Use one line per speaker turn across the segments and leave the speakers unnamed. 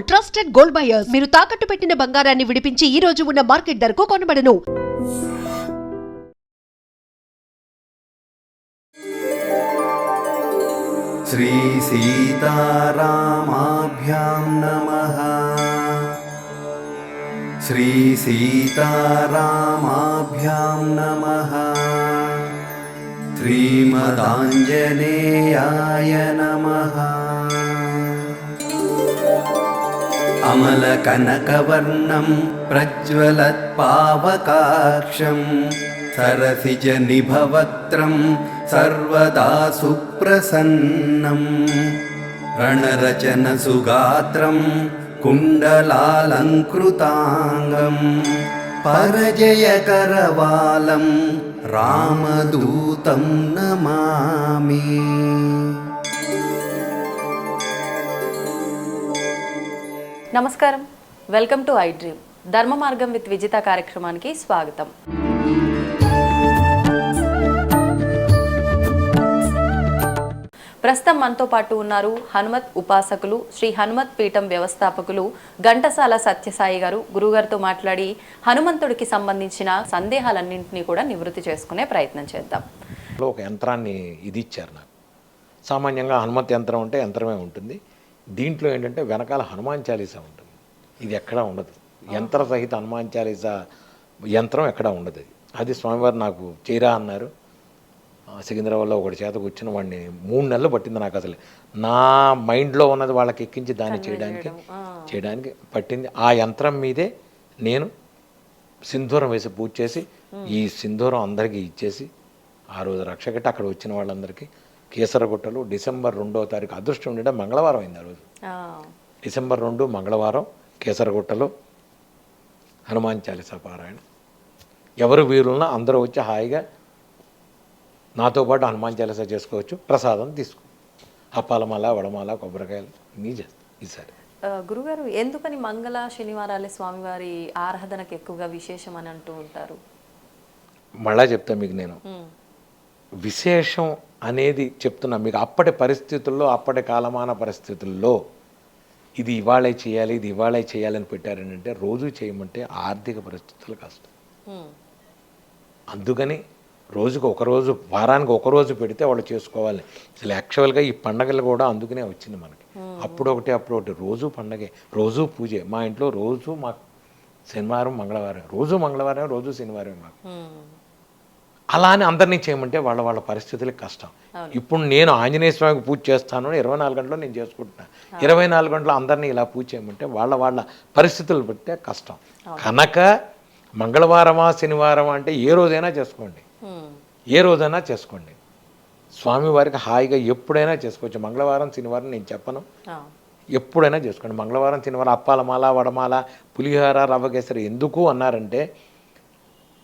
Trusted gold buyers మీరు తాకట్టు పెట్టిన బంగారాన్ని విడిపించి ఈ రోజు ఉన్న మార్కెట్ ధరకు కొనబడను.
శ్రీ సీతారామాభ్యాం నమ. శ్రీ సీతారామాభ్యాం నమ. శ్రీమదాంజనేయాయ నమః. अमलकनकवर्णं प्रज्वलत्पावकाक्षं सरसिजनिभवक्त्रं सर्वदा सुप्रसन्नम् रणरचनसुगात्रं कुण्डलालङ्कृताङ्गं परजयकरवालं रामदूतं नमामि
నమస్కారం. Welcome to iDream. ధర్మ మార్గం విత్ విజిత కార్యక్రమానికి స్వాగతం. ప్రస్తుతం మనతో పాటు ఉన్నారు హనుమత్ ఉపాసకులు శ్రీ హనుమత్ పీఠం వ్యవస్థాపకులు ఘంటసాల సత్యసాయి గారు. గురుగారితో మాట్లాడి హనుమంతుడికి సంబంధించిన సందేహాలన్నింటినీ కూడా నివృత్తి చేసుకునే ప్రయత్నం చేద్దాం.
ఒక యంత్రాన్ని ఇది ఇచ్చారు నాకు. సామాన్యంగా హనుమత్ యంత్రం అంటే యంత్రమే ఉంటుంది. దీంట్లో ఏంటంటే వెనకాల హనుమాన్ చాలీసా ఉంటుంది. ఇది ఎక్కడా ఉండదు. యంత్ర సహిత హనుమాన్ చాలీసా యంత్రం ఎక్కడా ఉండదు అది. అది స్వామివారు నాకు చేయరా అన్నారు. సికింద్రాబాద్లో ఒకటి చేత కూర్చుని వాడిని మూడు నెలలు పట్టింది నాకు అసలు. నా మైండ్లో ఉన్నది వాళ్ళకి ఎక్కించి దాన్ని చేయడానికి చేయడానికి పట్టింది. ఆ యంత్రం మీదే నేను సింధూరం వేసి పూజ చేసి ఈ సింధూరం అందరికీ ఇచ్చేసి ఆ రోజు రక్ష కట్టి అక్కడ వచ్చిన వాళ్ళందరికీ కేసరగుట్టలు డిసెంబర్ రెండో తారీఖు అదృష్టం ఉండడం మంగళవారం అయింది ఆ రోజు. డిసెంబర్ రెండు మంగళవారం కేసరగుట్టలో హనుమాన్ చాలీసా పారాయణ. ఎవరు వీరున్నా అందరూ వచ్చి హాయిగా నాతో పాటు హనుమాన్ చాలీసా చేసుకోవచ్చు ప్రసాదం తీసుకో. అప్పాలమాల వడమాల కొబ్బరికాయలు నీ చేస్తాం ఈసారి.
గురుగారు ఎందుకని మంగళ శనివారాలే స్వామివారి ఆరాధనకు ఎక్కువగా విశేషం అని అంటూ ఉంటారు?
మళ్ళా చెప్తా మీకు నేను. విశేషం అనేది చెప్తున్నా. మీకు అప్పటి పరిస్థితుల్లో అప్పటి కాలమాన పరిస్థితుల్లో ఇది ఇవాళే చేయాలి ఇది ఇవాళే చేయాలని పెట్టారని రోజు చేయమంటే ఆర్థిక పరిస్థితులు కష్టం అందుకని రోజుకు ఒక రోజు వారానికి ఒక రోజు పెడితే వాళ్ళు చేసుకోవాలి. అసలు యాక్చువల్గా ఈ పండగలు కూడా అందుకనే వచ్చింది మనకి. అప్పుడు ఒకటి అప్పుడు ఒకటి రోజు పండగే రోజు పూజే. మా ఇంట్లో రోజు మా శనివారం మంగళవారం రోజు మంగళవారం రోజు శనివారం మాకు. అలా అని అందరినీ చేయమంటే వాళ్ళ వాళ్ళ పరిస్థితులకు కష్టం. ఇప్పుడు నేను ఆంజనేయ స్వామికి పూజ చేస్తాను ఇరవై నాలుగు గంటలు నేను చేసుకుంటున్నా. ఇరవై నాలుగు గంటలు అందరినీ ఇలా పూజ చేయమంటే వాళ్ళ వాళ్ళ పరిస్థితులు బట్టే కష్టం. కనుక మంగళవారమా శనివారమా అంటే ఏ రోజైనా చేసుకోండి. ఏ రోజైనా చేసుకోండి. స్వామివారికి హాయిగా ఎప్పుడైనా చేసుకోవచ్చు. మంగళవారం శనివారం నేను చెప్పను. ఎప్పుడైనా చేసుకోండి. మంగళవారం శనివారం అప్పాలమాల వడమాల పులిహోర రవ్వ కేసరి ఎందుకు అన్నారంటే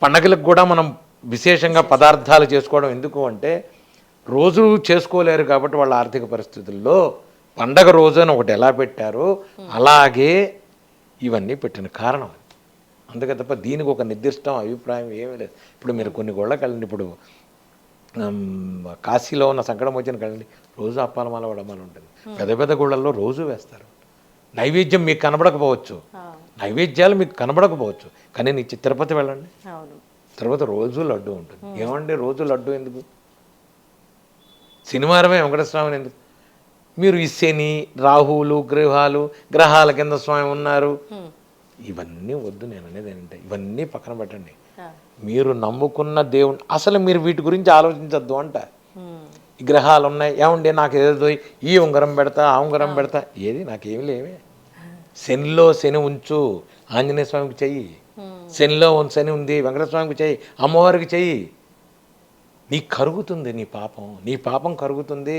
పండగలకు కూడా మనం విశేషంగా పదార్థాలు చేసుకోవడం ఎందుకు అంటే రోజు చేసుకోలేరు కాబట్టి వాళ్ళ ఆర్థిక పరిస్థితుల్లో పండగ రోజున ఒకటి ఎలా పెట్టారో అలాగే ఇవన్నీ పెట్టిన కారణం అందుకే తప్ప దీనికి ఒక నిర్దిష్టం అభిప్రాయం ఏమీ లేదు. ఇప్పుడు మీరు కొన్ని గోళ్ళకి వెళ్ళండి ఇప్పుడు కాశీలో ఉన్న సంకటం వచ్చిన కదండి రోజు అప్పాలమాల వడమాల ఉంటుంది. పెద్ద పెద్ద గుళ్ళల్లో రోజు వేస్తారు. నైవేద్యం మీకు కనబడకపోవచ్చు. నైవేద్యాలు మీకు కనబడకపోవచ్చు. కానీ నీ తిరుపతి వెళ్ళండి.
అవును.
తర్వాత రోజు లడ్డు ఉంటుంది. ఏమండి రోజు లడ్డు ఎందుకు? శనివారమే వెంకటస్వామిని ఎందుకు? మీరు ఈ శని రాహువులు గ్రహాలు గ్రహాల కింద స్వామి ఉన్నారు.
ఉమ్,
ఇవన్నీ వద్దు నేను అనేది ఏంటంటే ఇవన్నీ పక్కన పెట్టండి. మీరు నమ్ముకున్న దేవుని అసలు మీరు వీటి గురించి ఆలోచించద్దు అంట.
ఉమ్,
ఈ గ్రహాలు ఉన్నాయి. ఏమండి నాకు ఏదో ఈ ఉంగరం పెడతా ఆ ఉంగరం పెడతా. ఏది? నాకేమి లేవే. శనిలో శని ఉంచు. ఆంజనేయ స్వామికి చెయ్యి. శనిలో ఉన్న శని ఉంది వెంకటస్వామికి చెయ్యి అమ్మవారికి చెయ్యి. నీకు కరుగుతుంది నీ పాపం నీ పాపం కరుగుతుంది.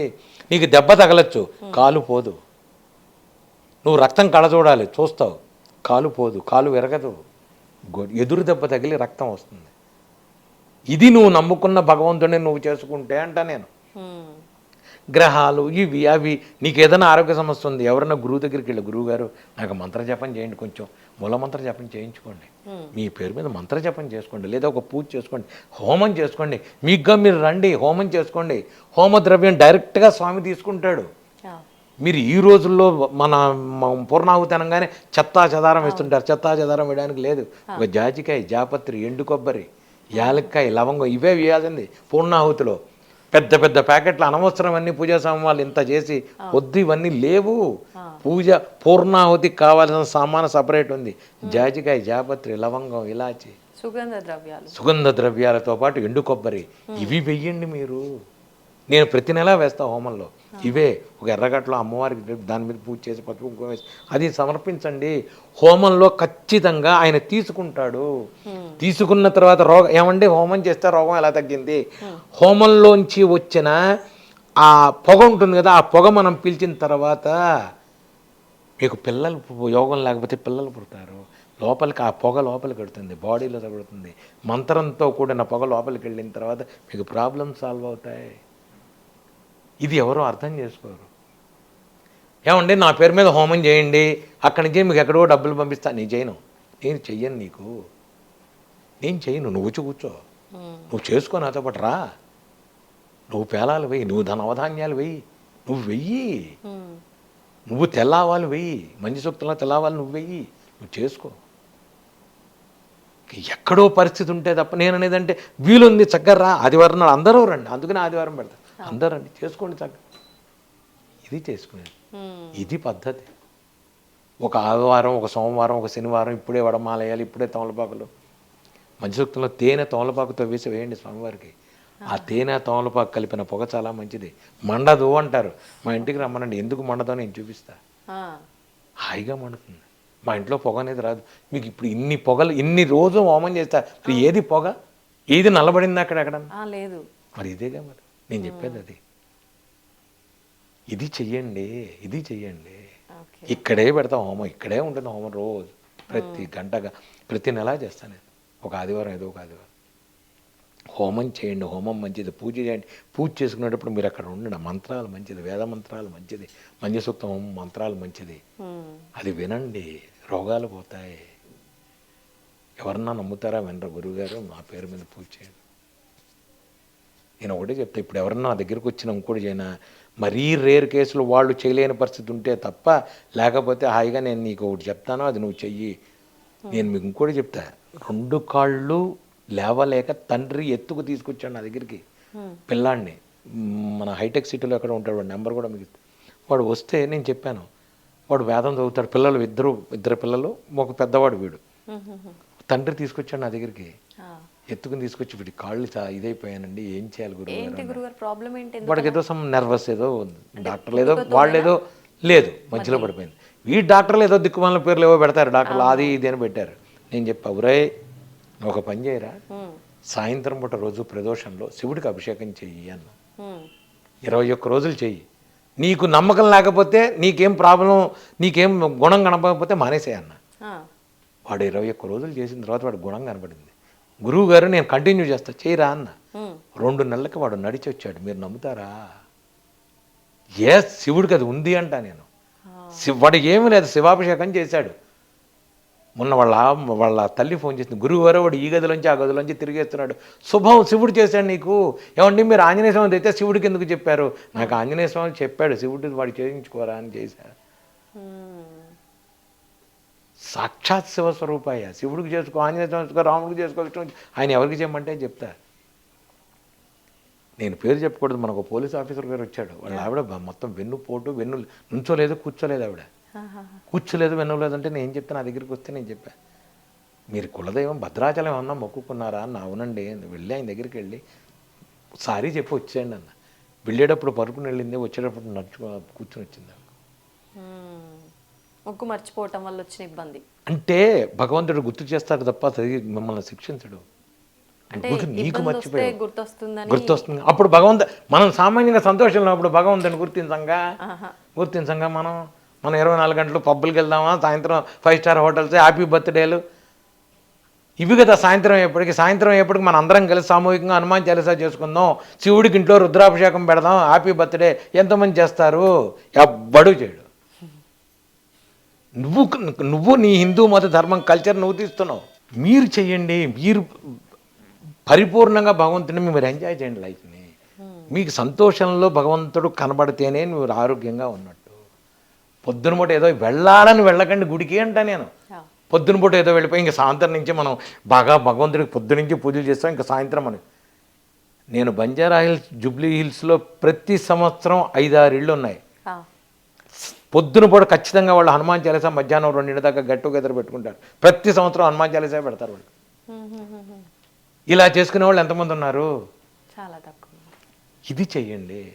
నీకు దెబ్బ తగలచ్చు కాలు పోదు. నువ్వు రక్తం కళ చూడాలి చూస్తావు కాలు పోదు కాలు విరగదు. ఎదురు దెబ్బ తగిలి రక్తం వస్తుంది. ఇది నువ్వు నమ్ముకున్న భగవంతుడిని నువ్వు చేసుకుంటే అంట నేను. గ్రహాలు ఇవి అవి. నీకు ఏదైనా ఆరోగ్య సమస్య ఉంది ఎవరైనా గురువు దగ్గరికి వెళ్ళి గురువు గారు నాకు మంత్ర జపం చేయండి కొంచెం మూల మంత్ర జపం చేయించుకోండి. మీ పేరు మీద మంత్ర జపం చేసుకోండి లేదా ఒక పూజ చేసుకోండి హోమం చేసుకోండి. మీకుగా మీరు రండి హోమం చేసుకోండి. హోమ ద్రవ్యం డైరెక్ట్గా స్వామి తీసుకుంటాడు. మీరు ఈ రోజుల్లో మన పూర్ణాహుతి అనగానే చెత్తా చెదారం వేస్తుంటారు. చెత్తా చెదారం వేయడానికి లేదు. ఒక జాజికాయ జాపత్రి ఎండు కొబ్బరి యాలక్కాయ లవంగం ఇవే వేయాల్సింది పూర్ణాహుతిలో. పెద్ద పెద్ద ప్యాకెట్లు అనవసరం అన్ని పూజా సామాన్లు ఇంత చేసి వద్దు ఇవన్నీ లేవు. పూజ పూర్ణాహుతికి కావాల్సిన సామాను సపరేట్ ఉంది. జాజికాయ జాపత్రి లవంగం ఇలాచి
సుగంధ ద్రవ్యాలు
సుగంధ ద్రవ్యాలతో పాటు ఎండు కొబ్బరి. ఇవి వెయ్యండి మీరు. నేను ప్రతి నెలా వేస్తా హోమంలో ఇవే ఒక ఎర్రగట్లో అమ్మవారికి దాని మీద పూజ చేసి పసుపు కుంకుమ వేసి అది సమర్పించండి. హోమంలో ఖచ్చితంగా ఆయన తీసుకుంటాడు. తీసుకున్న తర్వాత రోగం ఏమండి హోమం చేస్తే రోగం ఎలా తగ్గింది? హోమంలోంచి వచ్చిన ఆ పొగ ఉంటుంది కదా ఆ పొగ మనం పీల్చిన తర్వాత మీకు పిల్లలు యోగం లేకపోతే పిల్లలు పుడతారు. లోపలికి ఆ పొగ లోపలికి వెడుతుంది బాడీలో తగులుతుంది. మంత్రంతో కూడిన పొగ లోపలికి వెళ్ళిన తర్వాత మీకు ప్రాబ్లమ్స్ సాల్వ్ అవుతాయి. ఇది ఎవరో అర్థం చేసుకోరు. ఏమండి నా పేరు మీద హోమం చేయండి అక్కడి నుంచి మీకు ఎక్కడో డబ్బులు పంపిస్తా. నేను చేయను. నేను చెయ్యను నీకు. నేను చెయ్యను. నువ్వు వచ్చి కూర్చో. నువ్వు చేసుకో నాతో పాటు రా. నువ్వు పేలాలు వెయ్యి నువ్వు ధనవధాన్యాలు వెయ్యి నువ్వు వెయ్యి. నువ్వు తెల్లావాలి వెయ్యి మంచి సూక్తంలో తెల్లావాలి నువ్వు వెయ్యి. నువ్వు చేసుకో. ఎక్కడో పరిస్థితి ఉంటే తప్ప నేను అనేదంటే వీలుంది చక్కగా రా ఆదివారం నాడు అందరూ రండి. అందుకనే ఆదివారం పెడతా అందరూ రండి చేసుకోండి చక్కగా ఇది చేసుకునేది. ఇది పద్ధతి. ఒక ఆదివారం ఒక సోమవారం ఒక శనివారం ఇప్పుడే వడమాలయాలు ఇప్పుడే తమలపాకులు. మంచి సూక్తంలో తేనె తమలపాకుతో వేసి వేయండి స్వామివారికి. ఆ. తేనె తమలపాకు కలిపిన పొగ చాలా మంచిది. మండదు అంటారు. మా ఇంటికి రమ్మనండి. ఎందుకు మండదో నేను చూపిస్తా. హాయిగా మండుతుంది. మా ఇంట్లో పొగ అనేది రాదు. మీకు ఇప్పుడు ఇన్ని పొగలు ఇన్ని రోజు హోమం చేస్తా. మరి ఏది పొగ? ఏది నల్లబడింది అక్కడెక్కడ
ఆ, లేదు.
మరి ఇదేగా మరి. నేను చెప్పేది అది. ఇది చెయ్యండి ఇది చెయ్యండి. ఇక్కడే పెడతాం హోమం ఇక్కడే ఉంటుంది హోమం రోజు. ప్రతి గంటగా ప్రతి నెలా చేస్తాను నేను. ఒక ఆదివారం ఏదో ఒక ఆదివారం. హోమం చేయండి హోమం మంచిది. పూజ చేయండి. పూజ చేసుకునేటప్పుడు మీరు అక్కడ ఉండండి. మంత్రాలు మంచిది వేద మంత్రాలు మంచిది. మంజసూక్తం హోమం మంత్రాలు మంచిది. అది వినండి రోగాలు పోతాయి. ఎవరన్నా నమ్ముతారా? వినరా గురువుగారు? మా పేరు మీద పూజ చేయండి. నేను ఒకటే చెప్తా ఇప్పుడు ఎవరన్నా నా దగ్గరికి వచ్చిన ఇంకోటి చేయనా మరీ రేర్ కేసులు వాళ్ళు చేయలేని పరిస్థితి ఉంటే తప్ప లేకపోతే హాయిగా నేను నీకు ఒకటి చెప్తాను అది నువ్వు చెయ్యి నేను మీకు ఇంకోటి చెప్తా రెండు కాళ్ళు లేవలేక తండ్రి ఎత్తుకు తీసుకొచ్చాడు నా దగ్గరికి పిల్లాడిని మన హైటెక్ సిటీలో ఎక్కడ ఉంటాడు వాడు నెంబర్ కూడా మీకు. వాడు వస్తే నేను చెప్పాను వాడు వేదం చదువుతాడు పిల్లలు ఇద్దరు ఇద్దరు పిల్లలు ఒక పెద్దవాడు వీడు. తండ్రి తీసుకొచ్చాడు నా దగ్గరికి. ఎత్తుకుని తీసుకొచ్చి వీడి కాళ్ళు ఇదైపోయానండి. ఏం చేయాలి గురువు
ప్రాబ్లం ఏంటి?
వాడికి ఏదో సమ్ నర్వస్ ఏదో ఉంది. డాక్టర్లు ఏదో వాళ్ళు ఏదో లేదు మధ్యలో పడిపోయింది. ఈ డాక్టర్లు ఏదో దిక్కుమాల పేర్లు ఏవో పెడతారు. డాక్టర్లు అది ఇది అని పెట్టారు. నేను చెప్పా నువ్వు ఒక పని చేయరా? సాయంత్రం పూట రోజు ప్రదోషంలో శివుడికి అభిషేకం చెయ్యి అన్న. ఇరవై ఒక్క రోజులు చెయ్యి. నీకు నమ్మకం లేకపోతే నీకేం ప్రాబ్లం నీకేం గుణం కనపడకపోతే మానేసే అన్న.
ఆ,
వాడు ఇరవై ఒక్క రోజులు చేసిన తర్వాత వాడు గుణం కనపడింది. గురువు గారు నేను కంటిన్యూ చేస్తా చేయరా అన్న. రెండు నెలలకి వాడు నడిచి వచ్చాడు మీరు నమ్ముతారా? ఏ శివుడికి అది ఉంది అంట నేను. శివ వాడికి ఏమీ లేదు శివాభిషేకం చేశాడు. మొన్న వాళ్ళ వాళ్ళ తల్లి ఫోన్ చేసింది. గురువు గారు వాడు ఈ గదిలోంచి ఆ గదిలోంచి తిరిగేస్తున్నాడు. శుభం శివుడు చేశాడు నీకు. ఏమండి మీరు ఆంజనేయ స్వామి అయితే శివుడికి ఎందుకు చెప్పారు? నాకు ఆంజనేయ స్వామి చెప్పాడు శివుడికి వాడు చేయించుకోరా అని చేశారు. సాక్షాత్ శివస్వరూపాయ. శివుడికి చేసుకో ఆంజనేయ చేసుకో రాముడికి చేసుకో ఇష్టం ఆయన ఎవరికి చేయమంటే చెప్తా నేను పేరు చెప్పకూడదు మనకు ఒక పోలీస్ ఆఫీసర్ గారు వచ్చాడు. వాళ్ళ ఆవిడ మొత్తం వెన్ను పోటు వెన్ను నుంచోలేదు కూర్చోలేదు ఆవిడ. కూర్చోలేదు వెన్నులేదు అంటే నేను చెప్తే నా దగ్గరికి వస్తే నేను చెప్పా. మీరు కులదైవం భద్రాచలం ఏమన్నా మొక్కుకున్నారా? అన్న అవునండి అని వెళ్ళి ఆయన దగ్గరికి వెళ్ళి సారీ చెప్పి వచ్చేయండి అన్న. వెళ్ళేటప్పుడు పరుపుని వెళ్ళింది వచ్చేటప్పుడు నడుచు కూర్చొని వచ్చింది.
ముగ్గు మర్చిపోవటం వల్ల వచ్చిన ఇబ్బంది.
అంటే భగవంతుడు గుర్తు చేస్తాడు తప్ప అది మిమ్మల్ని శిక్షించడు. నీకు
గుర్తొస్తుందని
గుర్తొస్తుంది. అప్పుడు భగవంతు మనం సామాన్యంగా సంతోషంలో అప్పుడు భగవంతుని గుర్తించంగా. గుర్తించంగా మనం? మనం ఇరవై నాలుగు గంటలు పబ్బులకి వెళ్దామా? సాయంత్రం ఫైవ్ స్టార్ హోటల్స్ హ్యాపీ బర్త్డేలు? ఇవి కదా సాయంత్రం ఎప్పటికి సాయంత్రం ఎప్పటికి మన అందరం కలిసి సామూహికంగా హనుమాన్ చాలీసా చేసుకుందాం. శివుడికి ఇంట్లో రుద్రాభిషేకం పెడదాం. Happy birthday. ఎంతమంది చేస్తారు? ఎవ్వడు చేయడు. నువ్వు నువ్వు నీ హిందూ మత ధర్మం కల్చర్ నువ్వు తీస్తున్నావు. మీరు చెయ్యండి మీరు పరిపూర్ణంగా భగవంతుని మీరు ఎంజాయ్ చేయండి లైఫ్ని మీకు సంతోషంలో భగవంతుడు కనబడితేనే నువ్వు ఆరోగ్యంగా ఉన్నట్టు. పొద్దున పూట ఏదో వెళ్ళాలని వెళ్ళకండి గుడికి అంట నేను. పొద్దున పూట ఏదో వెళ్ళిపోయి ఇంకా సాయంత్రం నుంచి మనం బాగా భగవంతుడికి పొద్దు నుంచి పూజలు చేస్తాం ఇంకా సాయంత్రం అని. నేను బంజారా హిల్స్ జూబ్లీ హిల్స్లో ప్రతి సంవత్సరం ఐదారు ఇళ్ళు ఉన్నాయి. పొద్దున పూట ఖచ్చితంగా వాళ్ళు హనుమాన్ చాలీసా మధ్యాహ్నం రెండింటి దాకా గట్టు గెదర పెట్టుకుంటారు. ప్రతి సంవత్సరం హనుమాన్ చాలీసా పెడతారు వాళ్ళు. ఇలా చేసుకునే వాళ్ళు ఎంతమంది ఉన్నారు?
చాలా తక్కువ.
ఇది చెయ్యండి.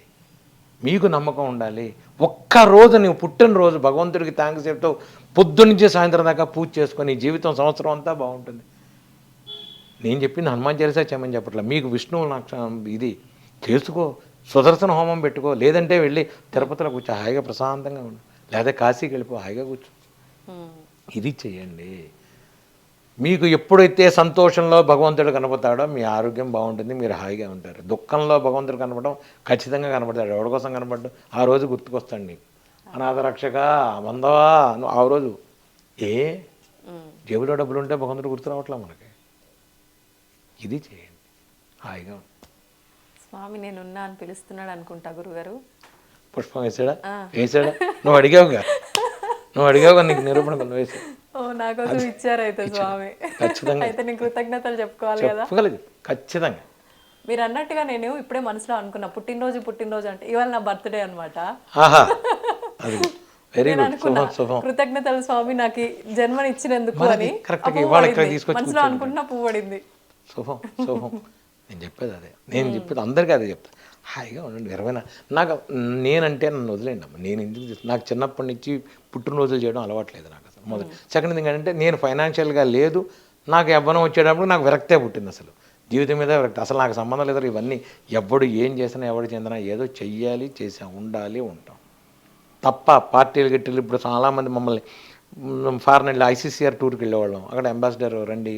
మీకు నమ్మకం ఉండాలి. ఒక్క రోజు నువ్వు పుట్టినరోజు భగవంతుడికి థ్యాంక్స్ చెప్తూ పొద్దున్నుంచి సాయంత్రం దాకా పూజ చేసుకొని జీవితం సంవత్సరం అంతా బాగుంటుంది. నేను చెప్పింది హనుమాన్ చాలీసా చేయమని చెప్పట్లే. మీకు విష్ణువు నాకు ఇది. చేసుకో. సుదర్శన హోమం పెట్టుకో లేదంటే వెళ్ళి తిరుపతిలో కూర్చో హాయిగా ప్రశాంతంగా ఉండు. లేదా కాశీకి వెళ్ళిపో హాయిగా కూర్చో.
హ్మ్.
ఇది చెయ్యండి. మీకు ఎప్పుడైతే సంతోషంలో భగవంతుడు కనపడతాడో మీ ఆరోగ్యం బాగుంటుంది మీరు హాయిగా ఉంటారు. దుఃఖంలో భగవంతుడు కనపడడం ఖచ్చితంగా కనపడతాడు. ఎవరి కోసం కనపడ్డు? ఆ రోజు గుర్తుకొస్తాడు నీకు. అనాథ రక్షక మందవా? నువ్వు ఆ రోజు. ఏ. జేబులో డబ్బులు ఉంటే భగవంతుడు గుర్తు రావట్లే మనకి? ఇది చేయండి హాయిగా ఉండు.
స్వామి నేనున్నా అని పిలుస్తున్నాడు అనుకుంటా గురుగారు.
పుష్పం వేసాడా? వేసాడా? నువ్వు అడిగావుగా నువ్వు అడిగావుగా నీకు నిరూపణ కొన్ని వేసా.
ఓ నా కోసం ఇచ్చారు అయితే స్వామి.
ఖచ్చితంగా.
అయితే నేను కృతజ్ఞతలు చెప్పుకోవాలి కదా.
చెప్పగలదు ఖచ్చితంగా.
మీరు అన్నట్టుగా నేను ఇప్పుడే మనసులో అనుకున్నా పుట్టినరోజు పుట్టినరోజు అంటే ఇవాళ నా బర్త్డే
అది వెరీ
నేను
గుడ్
కృతజ్ఞతలు స్వామి నాకు ఈ జన్మని ఇచ్చినందుకు
మరి
అని. మనసులో. అనుకుంటున్నా పువ్వు పడింది.
శుభం శుభం. నేను చెప్పేది అదే. నేను చెప్పేది అందరికీ అదే చెప్తా. హాయిగా ఉండండి ఇరవై నాకు నేనంటే నన్ను వదిలేండి అమ్మ. నేను ఎందుకు నాకు చిన్నప్పటి నుంచి పుట్టినరోజులు చేయడం అలవాట్లేదు నాకు అసలు. మొదటి సెకండ్ థింగ్ ఏంటంటే నేను ఫైనాన్షియల్గా లేదు నాకు యవ్వనం వచ్చేటప్పుడు నాకు విరక్తే పుట్టింది అసలు. జీవితం మీద విరక్తి అసలు నాకు సంబంధం లేదు. ఇవన్నీ ఎవడు ఏం చేసినా ఎవడు చెందినా ఏదో చెయ్యాలి చేసా ఉండాలి ఉంటాం. తప్ప పార్టీలు గిట్టలు ఇప్పుడు చాలామంది మమ్మల్ని ఫారెన్ వెళ్ళి ఐసీసీఆర్ టూర్కి వెళ్ళేవాళ్ళం. అక్కడ అంబాసిడర్ రండి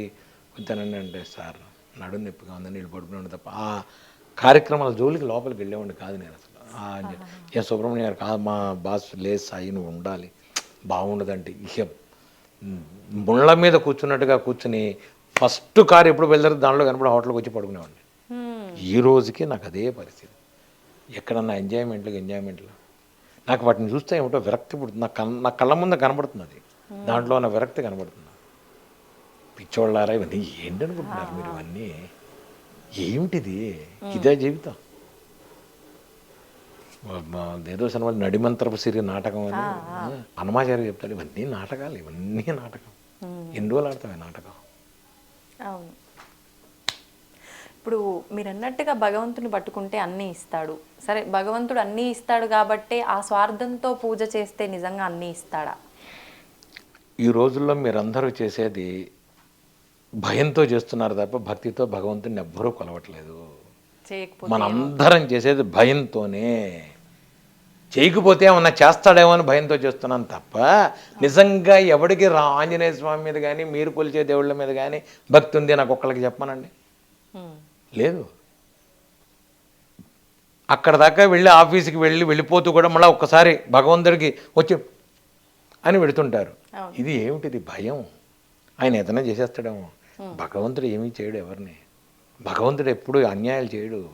కొంచెనండి అంటే సార్ నడుము నొప్పిగా ఉందని నీళ్ళు పడుకున్నాడు తప్ప ఆ కార్యక్రమాల జోలికి లోపలికి వెళ్ళేవాడిని కాదు నేను అసలు. ఏ సుబ్రహ్మణ్య గారు కాదు మా బాస్ లేదు సాయి నువ్వు ఉండాలి బాగుండదంటే ఇక ముళ్ళ మీద కూర్చున్నట్టుగా కూర్చుని ఫస్ట్ కార్ ఎప్పుడు వెళ్తారు దాంట్లో కనపడి హోటల్కి వచ్చి పడుకునేవాడిని. ఈ రోజుకి నాకు అదే పరిస్థితి. ఎక్కడన్నా ఎంజాయ్మెంట్లు ఎంజాయ్మెంట్లు. నాకు వాటిని చూస్తే ఏమిటో విరక్తి పుడుతుంది. నా కళ్ళ ముందు కనబడుతుంది అది. దాంట్లో ఉన్న విరక్తి కనబడుతుంది పిచ్చోళ్ళారా ఇవన్నీ? ఏంటి అనుకుంటున్నారు మీరు ఇవన్నీ? ఏమిటిది? ఇదే జీవితం. ఏదో సినిమా నడిమంత్రపు సిరి నాటకం అని హనుమాచార్య చెప్తాడు ఇవన్నీ నాటకాలు ఇవన్నీ నాటకం. ఎన్ని రోజులు ఆడతాం నాటకం?
అవును. ఇప్పుడు మీరు అన్నట్టుగా భగవంతుని పట్టుకుంటే అన్నీ ఇస్తాడు. సరే భగవంతుడు అన్నీ ఇస్తాడు కాబట్టే ఆ స్వార్థంతో పూజ చేస్తే నిజంగా అన్నీ ఇస్తాడా?
ఈ రోజుల్లో మీరందరూ చేసేది భయంతో చేస్తున్నారు తప్ప భక్తితో భగవంతుని ఎవ్వరూ కొలవట్లేదు. మనందరం చేసేది భయంతోనే. చేయకపోతే ఏమన్నా చేస్తాడేమో అని భయంతో చేస్తున్నాను తప్ప నిజంగా ఎవడికి రా ఆంజనేయ స్వామి మీద కానీ మీరు కొలిచే దేవుళ్ళ మీద కానీ భక్తి ఉంది నాకు ఒక్కళ్ళకి చెప్పమనండి.
హ్మ్.
లేదు. అక్కడ దాకా వెళ్ళి ఆఫీస్కి వెళ్ళి వెళ్ళిపోతూ కూడా మళ్ళీ ఒక్కసారి భగవంతుడికి వచ్చి అని పెడుతుంటారు. ఇది ఏమిటిది భయం? ఆయన ఏదైనా చేసేస్తాడేమో. భగవంతుడు ఏమీ చేయడు ఎవరిని. భగవంతుడు ఎప్పుడు అన్యాయాలు చేయడు.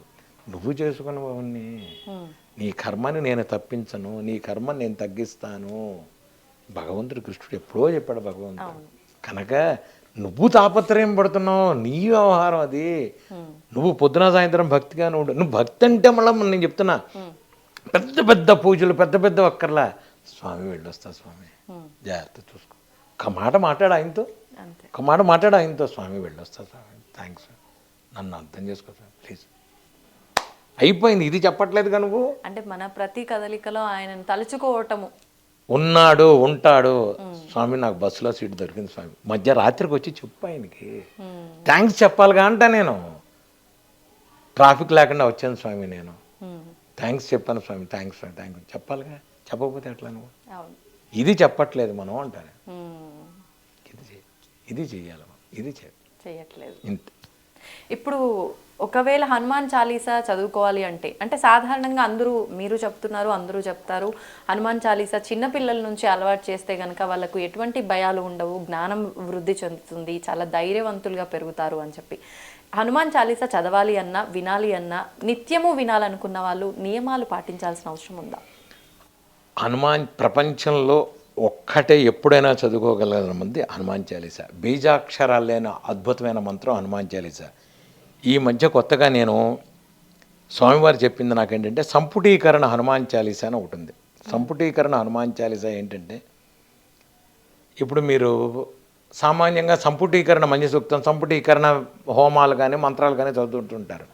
నువ్వు చేసుకుని అవన్నీ
హ్మ్.
నీ కర్మని నేను తప్పించను. నీ కర్మని నేను తగ్గిస్తాను. భగవంతుడు కృష్ణుడు ఎప్పుడో చెప్పాడు భగవంతుడు. కనుక నువ్వు తాపత్రయం పడుతున్నావు. నీ వ్యవహారం అది. నువ్వు పొద్దున సాయంత్రం భక్తిగా నువ్వు నువ్వు భక్తి అంటే మళ్ళీ నేను చెప్తున్నా. పెద్ద పెద్ద పూజలు పెద్ద పెద్ద ఒక్కర్లా. స్వామి వెళ్ళొస్తా స్వామి. జాగ్రత్త చూసుకో. ఒక మాట మాట్లాడు ఆయనతో. ఒక మాట మాట్లాడు ఆయనతో స్వామి వెళ్ళొస్తా స్వామి థ్యాంక్స్ నన్ను అర్థం చేసుకో స్వామి ప్లీజ్. అయిపోయింది ఇది చెప్పట్లేదుగా నువ్వు?
అంటే మన ప్రతి కదలికలో ఆయనను తలుచుకోవటము.
ఉన్నాడు ఉంటాడు. స్వామి నాకు బస్సులో సీట్ దొరికింది స్వామి. మధ్య రాత్రికి వచ్చి చెప్పు ఆయనకి. థ్యాంక్స్ చెప్పాలిగా అంట నేను. ట్రాఫిక్ లేకుండా వచ్చాను స్వామి నేను. థ్యాంక్స్ చెప్పాను స్వామి. థ్యాంక్స్ స్వామి. థ్యాంక్ యూ చెప్పాలిగా? చెప్పకపోతే ఎట్లా నువ్వు? ఇది చెప్పట్లేదు మనం అంటాను. ఇది. ఇది చేయాలి
చెయ్యట్లేదు.
ఇంత.
ఇప్పుడు ఒకవేళ హనుమాన్ చాలీసా చదువుకోవాలి అంటే అంటే సాధారణంగా అందరూ మీరు చెప్తున్నారు అందరూ చెప్తారు హనుమాన్ చాలీసా చిన్నపిల్లల నుంచి అలవాటు చేస్తే కనుక వాళ్ళకు ఎటువంటి భయాలు ఉండవు జ్ఞానం వృద్ధి చెందుతుంది చాలా ధైర్యవంతులుగా పెరుగుతారు అని చెప్పి. హనుమాన్ చాలీసా చదవాలి అన్నా వినాలి అన్నా నిత్యము వినాలనుకున్న వాళ్ళు నియమాలు పాటించాల్సిన అవసరం ఉందా?
హనుమాన్ ప్రపంచంలో ఒక్కటే ఎప్పుడైనా చదువుకోగలిగిన మంది హనుమాన్ చాలీస. బీజాక్షరాలు లేని అద్భుతమైన మంత్రం హనుమాన్ చాలీస. ఈ మధ్య కొత్తగా నేను స్వామివారు చెప్పింది నాకేంటంటే సంపుటీకరణ హనుమాన్ చాలీస అని ఒకటి ఉంది. సంపుటీకరణ హనుమాన్ చాలీస ఏంటంటే ఇప్పుడు మీరు సామాన్యంగా సంపుటీకరణ మంచి సూక్తం సంపుటీకరణ హోమాలు కానీ మంత్రాలు కానీ చదువుతుంటుంటారు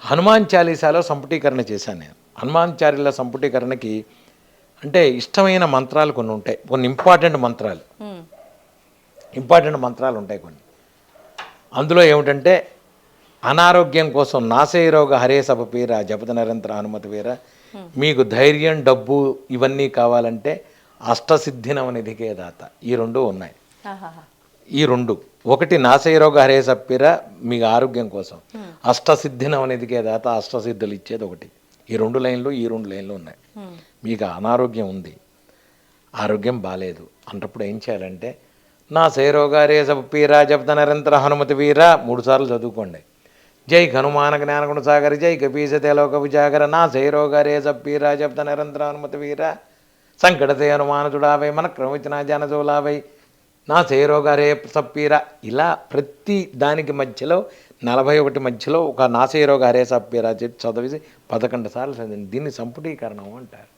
హనుమాన్ చాలీసాలో సంపుటీకరణ చేశాను నేను. హనుమాన్ చాలీల సంపుటీకరణకి అంటే ఇష్టమైన మంత్రాలు కొన్ని ఉంటాయి. కొన్ని ఇంపార్టెంట్ మంత్రాలు. ఇంపార్టెంట్ మంత్రాలు ఉంటాయి కొన్ని. అందులో ఏమిటంటే అనారోగ్యం కోసం నాశయరోగ హరే సభ పీర జపత నిరంతర అనుమతి వీర మీకు ధైర్యం డబ్బు ఇవన్నీ కావాలంటే అష్టసిద్ధినవనిధికే దాత. ఈ రెండు ఉన్నాయి. ఈ రెండు. ఒకటి నాశయరోగ హరే సప్పిర మీకు ఆరోగ్యం కోసం. అష్టసిద్ధినవనిధికే దాత అష్టసిద్ధులు ఇచ్చేది ఒకటి. ఈ రెండు లైన్లు ఈ రెండు లైన్లు ఉన్నాయి. మీకు అనారోగ్యం ఉంది ఆరోగ్యం బాగాలేదు అంటప్పుడు ఏం చేయాలంటే నా సేరోగారే సప్పీరా జప్త నిరంతర హనుమతి వీర మూడు సార్లు చదువుకోండి. జై హనుమాన జ్ఞానగుణ సాగర జై కపీస లోక విజాగర నా సేరోగారే సప్పీరా జప్త నిరంతర హనుమతి వీర సంకటతే హనుమానుచుడావై మన క్రమించిన జనజోలావై నా సేరోగారే సప్పీరా ఇలా ప్రతి దానికి మధ్యలో నలభై ఒకటి మధ్యలో ఒక నాసేరోగ సప్పీరా చెప్పి చదివేసి పదకొండు సార్లు చదివింది. దీన్ని సంపుటీకరణం అంటారు.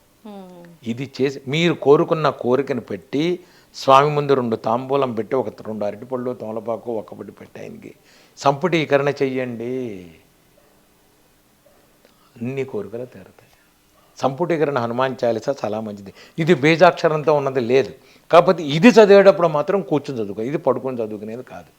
ఇది చేసి మీరు కోరుకున్న కోరికను పెట్టి స్వామి ముందు రెండు తాంబూలం పెట్టి ఒక రెండు అరటిపళ్ళు తోలపాకు ఒక్కబడి పెట్టి ఆయనకి సంపుటీకరణ చెయ్యండి. అన్ని కోరికలు తీరుతాయి. సంపుటీకరణ హనుమాన్ చాలీస చాలా మంచిది. ఇది బీజాక్షరంతో ఉన్నది లేదు. కాకపోతే ఇది చదివేటప్పుడు మాత్రం కూర్చొని చదువుకో ఇది పడుకొని చదువుకునేది కాదు.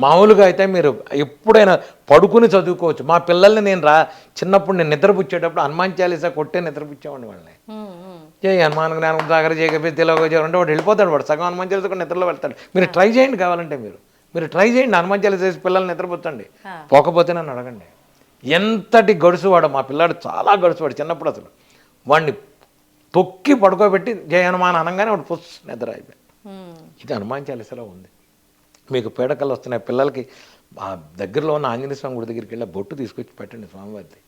మామూలుగా అయితే మీరు ఎప్పుడైనా పడుకుని చదువుకోవచ్చు. మా పిల్లల్ని నేను రా చిన్నప్పుడు నేను నిద్రపుచ్చేటప్పుడు హనుమాన్ చాలీసా కొట్టే నిద్రపుచ్చేవాడిని వాళ్ళని.
ఉమ్, ఉమ్.
జై హనుమాన్ జ్ఞానం సాగర జయ కపి తెలుగు అంటే వాడు వెళ్ళిపోతాడు వాడు. సగం హనుమాన్ చాలీసా నిద్రలో వెళ్తాడు. మీరు ట్రై చేయండి కావాలంటే మీరు. మీరు ట్రై చేయండి హనుమాన్ చాలీసా చేసి పిల్లల్ని నిద్రపుచ్చండి. పోకపోతే నన్ను అడగండి. ఎంతటి గడుసువాడు మా పిల్లాడు చాలా గడుసువాడు చిన్నప్పుడు అసలు. వాడిని తొక్కి పడుకోబెట్టి జయ హనుమాన్ అనగానే వాడు పుస్ నిద్ర అయిపోయాడు. ఇది హనుమాన్ చాలీసాలో ఉంది. మీకు పీడకలు వస్తున్నాయి. పిల్లలకి ఆ దగ్గరలో ఉన్న ఆంజనేయ స్వామి గుడి దగ్గరికి వెళ్ళి బొట్టు తీసుకొచ్చి పెట్టండి స్వామివారిది.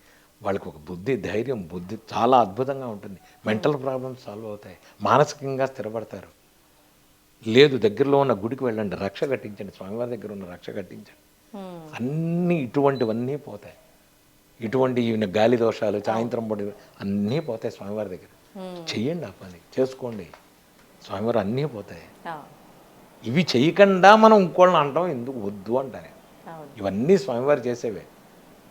వాళ్ళకి ఒక బుద్ధి ధైర్యం బుద్ధి చాలా అద్భుతంగా ఉంటుంది. మెంటల్ ప్రాబ్లమ్స్ సాల్వ్ అవుతాయి. మానసికంగా స్థిరపడతారు. లేదు దగ్గరలో ఉన్న గుడికి వెళ్ళండి. రక్ష కట్టించండి. స్వామివారి దగ్గర ఉన్న రక్ష కట్టించండి. అన్నీ ఇటువంటివన్నీ పోతాయి. ఇటువంటి గాలి దోషాలు సాయంత్రం పడి అన్నీ పోతాయి స్వామివారి దగ్గర. చెయ్యండి ఆ పని. చేసుకోండి. స్వామివారు అన్నీ పోతాయి. ఇవి చేయకుండా మనం ఇంకోళ్ళని అంటాం ఎందుకు వద్దు అంటాను ఇవన్నీ స్వామివారు చేసేవే.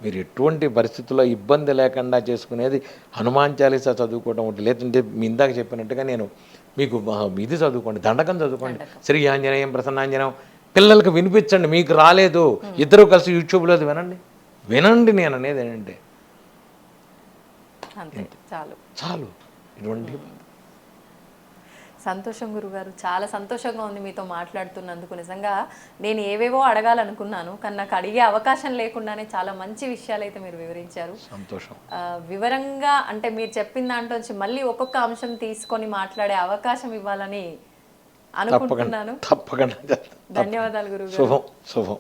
మీరు ఎటువంటి పరిస్థితుల్లో ఇబ్బంది లేకుండా చేసుకునేది హనుమాన్ చాలీసా చదువుకోవడం ఒకటి లేదంటే మీ ఇందాక చెప్పినట్టుగా నేను మీకు ఇది చదువుకోండి దండకం చదువుకోండి. శ్రీ ఆంజనేయం ప్రసన్నాంజనేయం పిల్లలకు వినిపించండి మీకు రాలేదు. ఇద్దరు కలిసి యూట్యూబ్లో అది వినండి. వినండి నేను అనేది ఏంటంటే
చాలు.
చాలు. ఇటువంటి
సంతోషం గురుగారు చాలా సంతోషంగా ఉంది మీతో మాట్లాడుతున్నందుకు. నిజంగా నేను ఏవేవో అడగాలనుకున్నాను కానీ నాకు అడిగే అవకాశం లేకుండానే చాలా మంచి విషయాలు అయితే మీరు వివరించారు.
సంతోషం.
వివరంగా అంటే మీరు చెప్పిన దాంట్లో నుంచి మళ్ళీ ఒక్కొక్క అంశం తీసుకొని మాట్లాడే అవకాశం ఇవ్వాలని అనుకుంటున్నాను.
తప్పకుండా.
ధన్యవాదాలు గురుగారు.
శుభం శుభం.